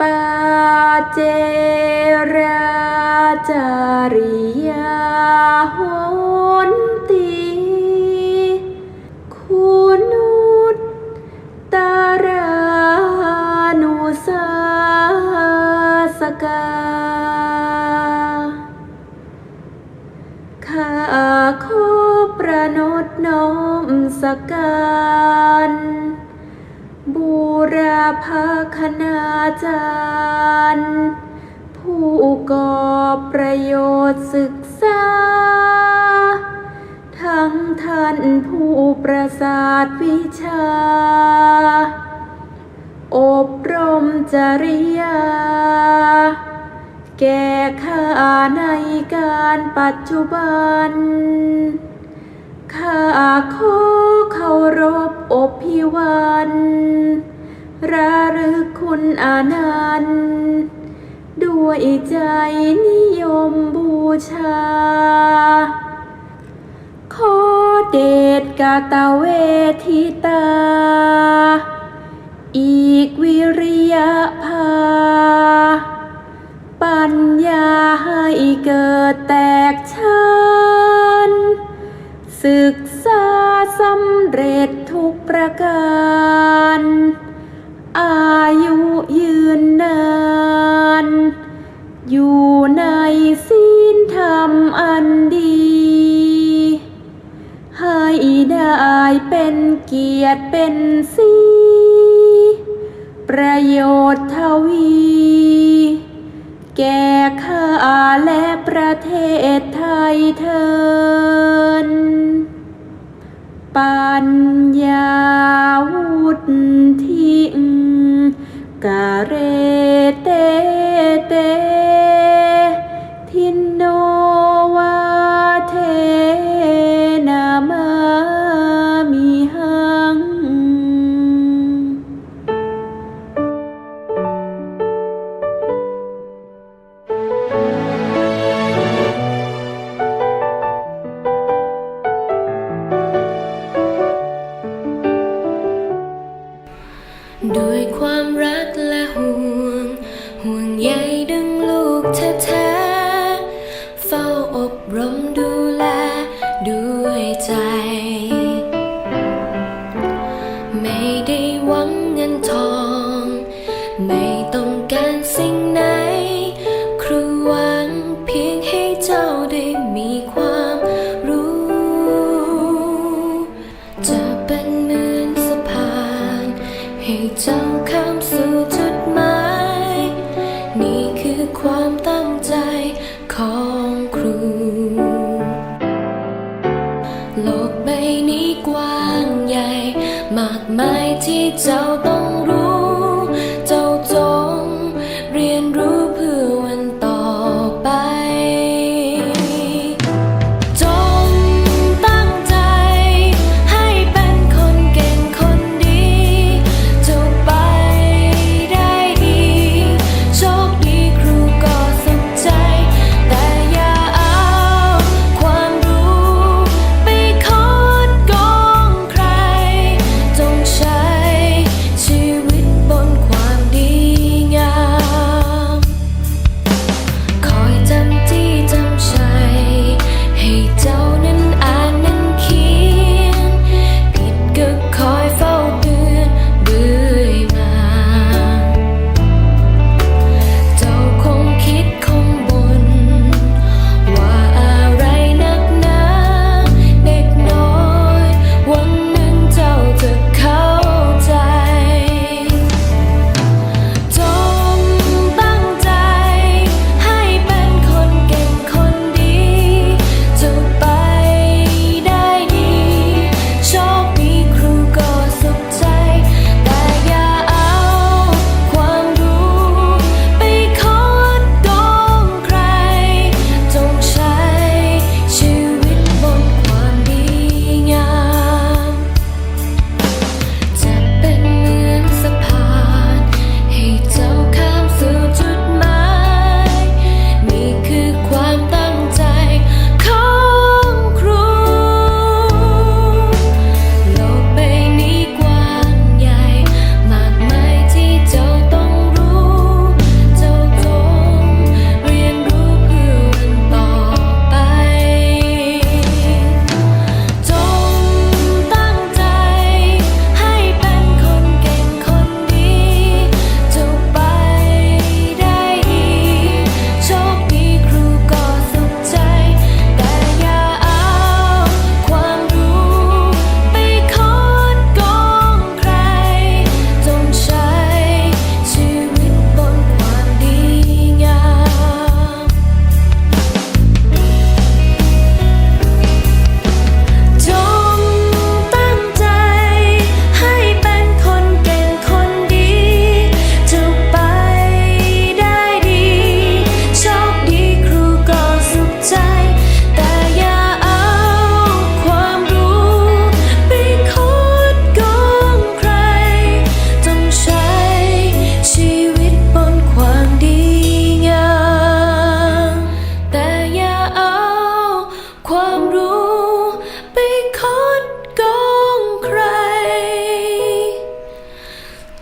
ปาเจราจาริยาโหนตีคุณุตตารานุสาสกาข้าขอประนดน้อมสกการ บูรพาคณาจารย์ ผู้ก่อประโยชน์ศึกษา ทั้งท่านผู้ประสาทวิชา อบรมจริยา แก่ข้าในการปัจจุบัน ข้าขอเคารพอบพิวันระลึกคุณอานันต์ด้วยใจนิยมบูชา ขอเดชกาตาเวทิตาำเร็จทุกประการ อายุยืนนาน อยู่ในศีลธรรมอันดี ให้ได้เป็นเกียรติเป็นสีประโยชน์ทวี แก่ข้าและประเทศไทยเทิน ปัญญาวุฒิงกาเรเตเต ด้วยความรักและห่วง ห่วงใยดังลูกแท้ เจ้าข้ามสู่จุดหมาย นี่คือความตั้งใจของครู โลกใบนี้กว้างใหญ่ มากมายที่เจ้าต้อง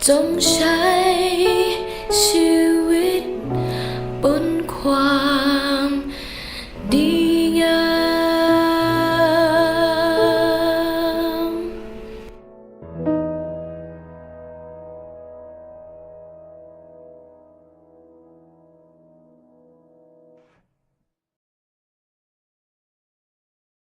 จงใช้ชีวิต